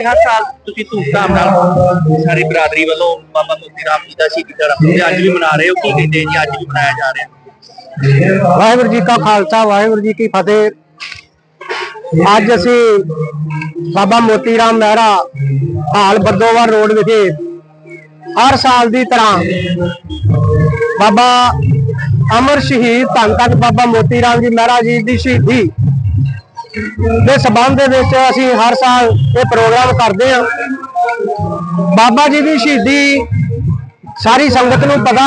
ਹਰ ਸਾਲ ਤੁਸੀਂ ਧੂਮਧਾਮ ਨਾਲ ਸਾਰੀ ਬਰਾਦਰੀ ਵੱਲੋਂ ਬਾਬਾ ਮੋਤੀ ਰਾਮ ਜੀ ਦਾ ਸ਼ਹੀਦੀ ਦਿਹਾੜਾ ਤੇ ਅੱਜ ਵੀ ਮਨਾ ਰਹੇ ਹੋ? ਕੀ ਕਹਿੰਦੇ ਜੀ? ਅੱਜ ਵੀ ਮਨਾਇਆ ਜਾ ਰਿਹਾ। ਵਾਹਿਗੁਰੂ ਜੀ ਕਾ ਖਾਲਸਾ, ਵਾਹਿਗੁਰੂ ਜੀ ਕੀ ਫਤਿਹ। ਅੱਜ ਅਸੀਂ ਬਾਬਾ ਮੋਤੀ ਰਾਮ ਮਹਿਰਾ ਹਾਲ ਬਰਦੋਵਾਰ ਰੋਡ ਵਿਖੇ ਹਰ ਸਾਲ ਦੀ ਤਰ੍ਹਾਂ ਬਾਬਾ ਅਮਰ ਸ਼ਹੀਦ ਧੰਨ ਧੰਨ ਬਾਬਾ ਮੋਤੀ ਰਾਮ ਜੀ ਮਹਿਰਾ ਜੀ ਦੀ ਸ਼ਹੀਦੀ ਦੇ ਸਬੰਧ ਦੇ ਵਿੱਚ ਅਸੀਂ ਹਰ ਸਾਲ ਇਹ ਪ੍ਰੋਗਰਾਮ ਕਰਦੇ ਹਾਂ। ਬਾਬਾ ਜੀ ਦੀ ਸ਼ਹੀਦੀ ਸਾਰੀ ਸੰਗਤ ਨੂੰ ਪਤਾ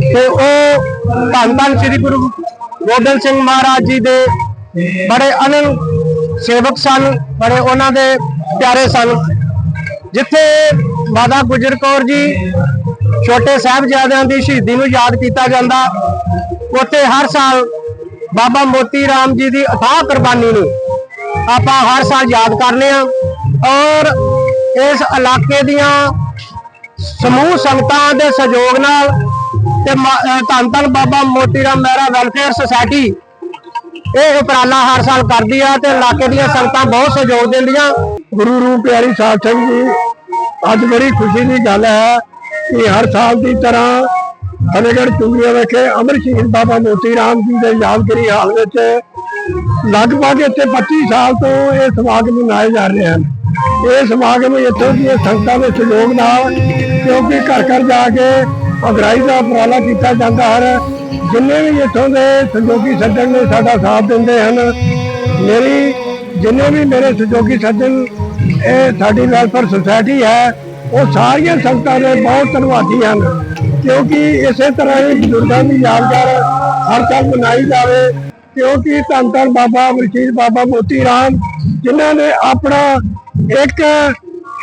ਤੇ ਉਹ ਧੰਨ ਧੰਨ ਸ੍ਰੀ ਗੁਰੂ ਗੋਬਿੰਦ ਸਿੰਘ ਮਹਾਰਾਜ ਜੀ ਦੇ ਬੜੇ ਅਨੰਦ ਸੇਵਕ ਸਨ, ਬੜੇ ਉਹਨਾਂ ਦੇ ਪਿਆਰੇ ਸਨ। ਜਿੱਥੇ ਮਾਤਾ ਗੁਜਰ ਕੌਰ ਜੀ ਛੋਟੇ ਸਾਹਿਬਜ਼ਾਦਿਆਂ ਦੀ ਸ਼ਹੀਦੀ ਨੂੰ ਯਾਦ ਕੀਤਾ ਜਾਂਦਾ, ਉੱਥੇ ਹਰ ਸਾਲ ਬਾਬਾ ਮੋਤੀ ਰਾਮ ਜੀ ਦੀ ਅਥਾਹ ਕੁਰਬਾਨੀ ਨੂੰ ਆਪਾਂ ਹਰ ਸਾਲ ਯਾਦ ਕਰਨੇ ਆ ਔਰ ਇਸ ਇਲਾਕੇ ਦੀਆਂ ਸਮੂਹ ਸੰਗਤਾਂ ਦੇ ਸਹਿਯੋਗ ਨਾਲ ਤੇ ਧੰਨ ਧੰਨ ਬਾਬਾ ਮੋਤੀ ਰਾਮ ਮਹਿਰਾ ਵੈਲਫੇਅਰ ਸੁਸਾਇਟੀ ਇਹ ਉਪਰਾਲਾ ਹਰ ਸਾਲ ਕਰਦੀ ਆ ਤੇ ਇਲਾਕੇ ਦੀਆਂ ਸੰਗਤਾਂ ਬਹੁਤ ਸਹਿਯੋਗ ਦਿੰਦੀਆਂ। ਗੁਰੂ ਰੂਪ ਪਿਆਰੀ ਸਾਹਿਬ ਸਿੰਘ ਜੀ, ਅੱਜ ਬੜੀ ਖੁਸ਼ੀ ਦੀ ਗੱਲ ਹੈ ਕਿ ਹਰ ਸਾਲ ਦੀ ਤਰ੍ਹਾਂ ਫਤਿਹਗੜ੍ਹ ਚੂੜੀਆਂ ਵਿਖੇ ਅਮਰ ਸ਼ਹੀਦ ਬਾਬਾ ਮੋਤੀ ਰਾਮ ਜੀ ਦੇ ਯਾਦਗਾਰੀ ਹਾਲ ਵਿੱਚ ਲਗਭਗ ਇੱਥੇ 25 ਸਾਲ ਤੋਂ ਇਹ ਸਮਾਗਮ ਮਨਾਏ ਜਾ ਰਹੇ ਹਨ। ਇਹ ਸਮਾਗਮ ਇੱਥੋਂ ਦੀਆਂ ਸੰਗਤਾਂ ਦੇ ਸਹਿਯੋਗ ਨਾਲ, ਕਿਉਂਕਿ ਘਰ ਘਰ ਜਾ ਕੇ ਅਗਰਾਈ ਦਾ ਉਪਰਾਲਾ ਕੀਤਾ ਜਾਂਦਾ ਹੈ। ਜਿੰਨੇ ਵੀ ਇੱਥੋਂ ਦੇ ਸਹਿਯੋਗੀ ਸੱਜਣ ਨੇ ਸਾਡਾ ਸਾਥ ਦਿੰਦੇ ਹਨ। ਮੇਰੀ, ਜਿੰਨੇ ਵੀ ਮੇਰੇ ਸਹਿਯੋਗੀ ਸੱਜਣ, ਇਹ ਸਾਡੀ ਵੈਲਫੇਅਰ ਸੁਸਾਇਟੀ ਹੈ, ਉਹ ਸਾਰੀਆਂ ਸੰਗਤਾਂ ਦੇ ਬਹੁਤ ਧੰਨਵਾਦੀ ਹਨ। ਕਿਉਂਕਿ ਇਸੇ ਤਰ੍ਹਾਂ ਹੀ ਬਜ਼ੁਰਗਾਂ ਦੀ ਯਾਦਗਾਰ ਹਰ ਸਾਲ ਮਨਾਈ ਜਾਵੇ। ਕਿਉਂਕਿ ਧੰਨ ਧੰਨ ਬਾਬਾ ਅਮਰਜੀਤ ਬਾਬਾ ਮੋਤੀ ਰਾਮ, ਜਿਨ੍ਹਾਂ ਨੇ ਆਪਣਾ ਇੱਕ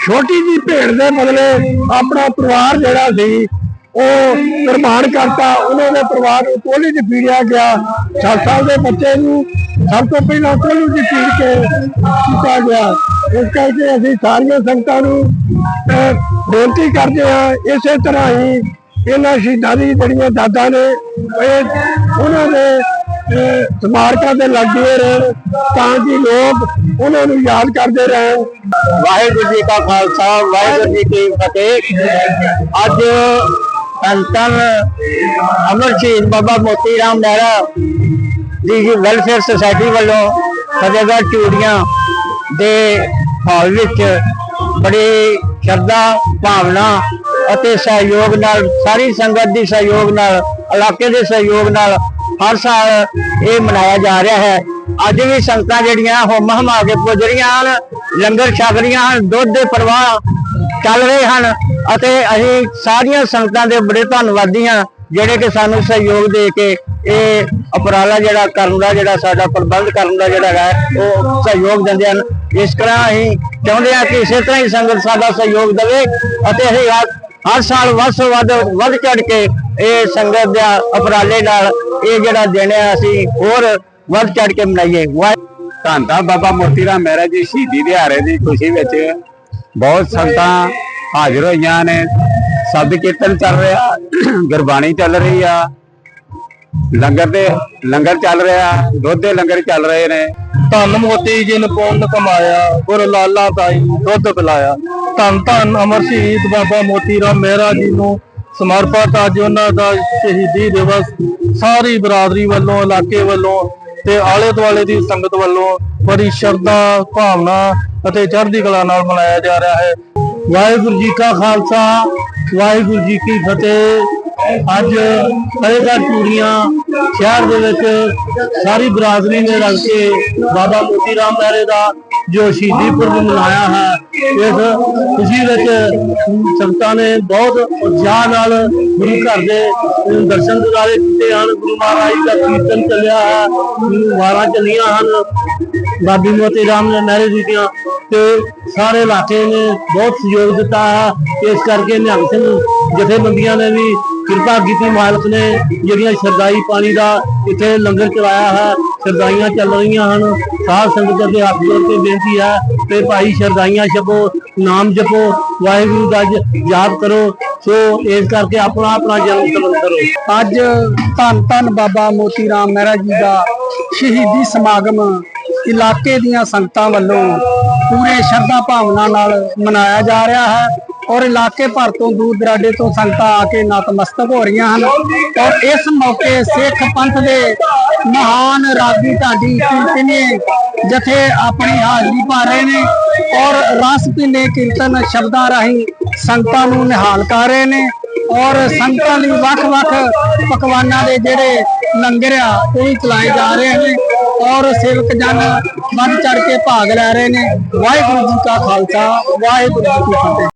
ਛੋਟੀ ਜੀ ਭੇਡ ਦੇ ਬਦਲੇ ਆਪਣਾ ਪਰਿਵਾਰ ਜਿਹੜਾ ਸੀ, ਉਹ ਨਿਰਮਾਣ ਕਰਤਾ। ਉਹਨਾਂ ਦੇ ਪਰਿਵਾਰ ਨੂੰ ਕੋਲੀ 'ਚ ਪੀੜਿਆ ਗਿਆ। ਸੱਤ ਸਾਲ ਦੇ ਬੱਚੇ ਨੂੰ ਸਭ ਤੋਂ ਪਹਿਲਾਂ ਕੋਲੀ 'ਚ ਪੀੜ ਕੇ ਕੀਤਾ ਗਿਆ। ਇਸ ਕਰਕੇ ਅਸੀਂ ਸਾਰੀਆਂ ਸੰਗਤਾਂ ਨੂੰ ਬੇਨਤੀ ਕਰਦੇ ਹਾਂ, ਇਸੇ ਤਰ੍ਹਾਂ ਹੀ ਇਹਨਾਂ ਸ਼ਹੀਦਾਂ ਦੀ ਜਿਹੜੀਆਂ ਦਾਦਾ ਨੇ, ਇਹ ਉਹਨਾਂ ਦੇ ਸਮਾਰਕਾਂ ਤੇ ਲੱਗਦੇ ਰਹਿਣ, ਤਾਂ ਕਿ ਲੋਕ ਉਹਨਾਂ ਨੂੰ ਯਾਦ ਕਰਦੇ ਰਹਿਣ। ਵਾਹਿਗੁਰੂ ਜੀ ਕਾ ਖਾਲਸਾ, ਵਾਹਿਗੁਰੂ ਜੀ ਕੀ ਫਤਿਹ। ਅੱਜ ਸੰਤਨ ਅਮਰ ਸ਼ਹੀਦ ਬਾਬਾ ਮੋਤੀ ਰਾਮ ਮਹਿਰਾ ਜੀ ਦੀ ਵੈਲਫੇਅਰ ਸੁਸਾਇਟੀ ਵੱਲੋਂ ਫਤਿਹਗੜ੍ਹ ਚੂੜੀਆਂ ਦੇ ਹਾਲ ਵਿੱਚ ਬੜੀ ਸ਼ਰਧਾ, ਭਾਵਨਾ ਅਤੇ ਸਹਿਯੋਗ ਨਾਲ, ਸਾਰੀ ਸੰਗਤ ਦੀ ਸਹਿਯੋਗ ਨਾਲ, ਇਲਾਕੇ ਦੇ ਸਹਿਯੋਗ ਨਾਲ ਹਰ ਸਾਲ ਇਹ ਮਨਾਇਆ ਜਾ ਰਿਹਾ ਹੈ। ਅੱਜ ਵੀ ਸੰਗਤਾਂ ਜਿਹੜੀਆਂ ਹੋਮ ਹਮਾ ਕੇ ਪੁੱਜ ਰਹੀਆਂ ਹਨ, ਲੰਗਰ ਛਕ ਰਹੀਆਂ ਹਨ, ਦੁੱਧ ਦੇ ਪ੍ਰਵਾਹ ਚੱਲ ਰਹੇ ਹਨ ਅਤੇ ਅਸੀਂ ਸਾਰੀਆਂ ਸੰਗਤਾਂ ਦੇ ਬੜੇ ਧੰਨਵਾਦੀ ਹਾਂ, ਜਿਹੜੇ ਕਿ ਸਾਨੂੰ ਸਹਿਯੋਗ ਦੇ ਕੇ ਇਹ ਉਪਰਾਲਾ ਜਿਹੜਾ ਕਰਨ ਦਾ, ਜਿਹੜਾ ਸਾਡਾ ਪ੍ਰਬੰਧ ਕਰਨ ਦਾ ਜਿਹੜਾ ਹੈ ਉਹ ਸਹਿਯੋਗ ਦਿੰਦੇ ਹਨ। ਇਸ ਤਰ੍ਹਾਂ ਅਸੀਂ ਚਾਹੁੰਦੇ ਹਾਂ ਕਿ ਇਸੇ ਤਰ੍ਹਾਂ ਹੀ ਸੰਗਤ ਸਾਡਾ ਸਹਿਯੋਗ ਦੇਵੇ ਅਤੇ ਅਸੀਂ ਹਰ- ਸਾਲ ਵੱਧ ਤੋਂ ਵੱਧ ਵੱਧ ਚੜ ਕੇ ਇਹ ਸੰਗਤ ਦਾ ਉਪਰਾਲੇ ਨਾਲ ਇਹ ਜਿਹੜਾ ਦਿਨ ਹੈ ਅਸੀਂ ਹੋਰ ਵੱਧ ਚੜ ਕੇ ਮਨਾਈਏ। ਧੰਨ ਬਾਬਾ ਮੋਤੀ ਰਾਮ ਮਹਿਰਾ ਜੀ ਸ਼ਹੀਦੀ ਦਿਹਾੜੇ ਦੀ ਖੁਸ਼ੀ ਵਿੱਚ ਬਹੁਤ ਸੰਗਤਾਂ ਹਾਜ਼ਰ ਹੋਈਆਂ ਨੇ। ਸ਼ਬਦ ਕੀਰਤਨ ਚੱਲ ਰਿਹਾ ਗੁਰਬਾਣੀ ਚੱਲ ਰਹੀ ਆ। ਲੰਗਰ ਦੇ ਲੰਗਰ ਚੱਲ ਰਿਹਾ ਦੁੱਧ ਦੇ ਲੰਗਰ ਚੱਲ ਰਹੇ ਨੇ। ਧੰਨ ਮੋਤੀ ਜੀ ਨੇ ਪੁੰਨ ਕਮਾਇਆ ਗੁਰ ਲਾਲਾ ਤਾਈ ਦੁੱਧ ਪਿਲਾਇਆ। ਧੰਨ ਧੰਨ ਅਮਰ ਸ਼ਹੀਦ ਬਾਬਾ ਮੋਤੀ ਰਾਮ ਮਹਿਰਾ ਜੀ ਨੂੰ ਸਮਰਪਿਤ ਅੱਜ ਉਹਨਾਂ ਦਾ ਸ਼ਹੀਦੀ ਦਿਵਸ ਸਾਰੀ ਬਰਾਦਰੀ ਵੱਲੋਂ, ਇਲਾਕੇ ਵੱਲੋਂ ਤੇ ਆਲੇ ਦੁਆਲੇ ਦੀ ਸੰਗਤ ਵੱਲੋਂ ਬੜੀ ਸ਼ਰਧਾ, ਭਾਵਨਾ ਅਤੇ ਚੜ੍ਹਦੀ ਕਲਾ ਨਾਲ ਮਨਾਇਆ ਜਾ ਰਿਹਾ ਹੈ। ਵਾਹਿਗੁਰੂ ਜੀ ਕਾ ਖਾਲਸਾ, ਵਾਹਿਗੁਰੂ ਜੀ ਕੀ ਫਤਿਹ। ਅੱਜ ਫਤਿਹਗੜ੍ਹ ਚੂੜੀਆਂ ਸ਼ਹਿਰ ਦੇ ਵਿੱਚ ਸਾਰੀ ਬਰਾਦਰੀ ਨੇ ਰਲ ਕੇ ਬਾਬਾ ਮੋਤੀ ਰਾਮ ਮਹਿਰੇ ਦਾ ਜੋ ਸ਼ਹੀਦੀ ਪੁਰਬ ਮਨਾਇਆ ਹੈ ਇਸ ਖੁਸ਼ੀ ਵਿੱਚ ਸੰਗਤਾਂ ਨੇ ਬਹੁਤ ਉਤਸ਼ਾਹ ਨਾਲ ਗੁਰੂ ਘਰ ਦੇ ਦਰਸ਼ਨ ਦਿਦਾਰੇ ਕੀਤੇ ਹਨ। ਗੁਰੂ ਮਹਾਰਾਜ ਦਾ ਕੀਰਤਨ ਚੱਲਿਆ ਹੈ ਵਾਰਾਂ ਚੱਲੀਆਂ ਹਨ। ਬਾਬੀ ਮੋਤੀ ਰਾਮ ਨੇ ਜੀ ਦੀਆਂ ਤੇ ਸਾਰੇ ਇਲਾਕੇ ਨੇ ਬਹੁਤ ਸਹਿਯੋਗ ਦਿੱਤਾ ਹੈ। ਇਸ ਕਰਕੇ ਨਿਹੰਗ ਸਿੰਘ ਜਥੇਬੰਦੀਆਂ ਨੇ ਵੀ ਕਿਰਪਾ ਕੀਤੀ ਮਾਲਕ ਨੇ, ਜਿਹੜੀਆਂ ਸ਼ਰਦਾਈ ਪਾਣੀ ਦਾ ਇੱਥੇ ਲੰਗਰ ਚਲਾਇਆ ਹੈ ਸ਼ਰਦਾਈਆਂ ਚੱਲ ਰਹੀਆਂ ਹਨ, ਸਾਧ ਸੰਗਤ ਦੇ ਹੱਥ ਜੋੜ ਕੇ ਬੇਨਤੀ ਹੈ ਤੇ ਭਾਈ ਸ਼ਰਦਾਈਆਂ ਛਪੋ ਨਾਮ ਜਪੋ, ਵਾਹਿਗੁਰੂ ਦਾ ਯਾਦ ਕਰੋ, ਸੋ ਇਸ ਕਰਕੇ ਆਪਣਾ ਆਪਣਾ ਜਨਮ ਸਬੰਧ ਕਰੋ। ਅੱਜ ਧੰਨ ਧੰਨ ਬਾਬਾ ਮੋਤੀ ਰਾਮ ਮਹਿਰਾ ਜੀ ਦਾ ਸ਼ਹੀਦੀ ਸਮਾਗਮ ਇਲਾਕੇ ਦੀਆਂ ਸੰਗਤਾਂ ਵੱਲੋਂ ਪੂਰੇ ਸ਼ਰਧਾ ਭਾਵਨਾ ਨਾਲ ਮਨਾਇਆ ਜਾ ਰਿਹਾ ਹੈ। ਔਰ ਇਲਾਕੇ ਭਰ ਤੋਂ ਦੂਰ ਦਰਾਡੇ ਤੋਂ ਸੰਗਤਾਂ ਆ ਕੇ ਨਤਮਸਤਕ ਹੋ ਰਹੀਆਂ ਹਨ। ਔਰ ਇਸ ਮੌਕੇ ਸਿੱਖ ਪੰਥ ਦੇ ਮਹਾਨ ਰਾਗੀ ਢਾਡੀ ਕੀਰਤਨੀਏ ਜਥੇ ਆਪਣੀ ਹਾਜ਼ਰੀ ਭਰ ਰਹੇ ਨੇ ਔਰ ਰਸ ਪੀਨੇ ਕੀਰਤਨ ਸ਼ਬਦਾਂ ਰਾਹੀਂ ਸੰਗਤਾਂ ਨੂੰ ਨਿਹਾਲ ਕਰ ਰਹੇ ਨੇ ਔਰ ਸੰਗਤਾਂ ਲਈ ਵੱਖ-ਵੱਖ ਪਕਵਾਨਾਂ ਦੇ ਜਿਹੜੇ ਲੰਗਰ ਆ, ਉਹ ਵੀ ਚਲਾਏ ਜਾ ਰਹੇ ਨੇ ਔਰ ਸੇਵਕ ਜਨ ਵੱਧ ਚੜ ਕੇ ਭਾਗ ਲੈ ਰਹੇ ਨੇ। ਵਾਹਿਗੁਰੂ ਜੀ ਕਾ ਖਾਲਸਾ, ਵਾਹਿਗੁਰੂ ਜੀ ਕੀ ਫਤਿਹ।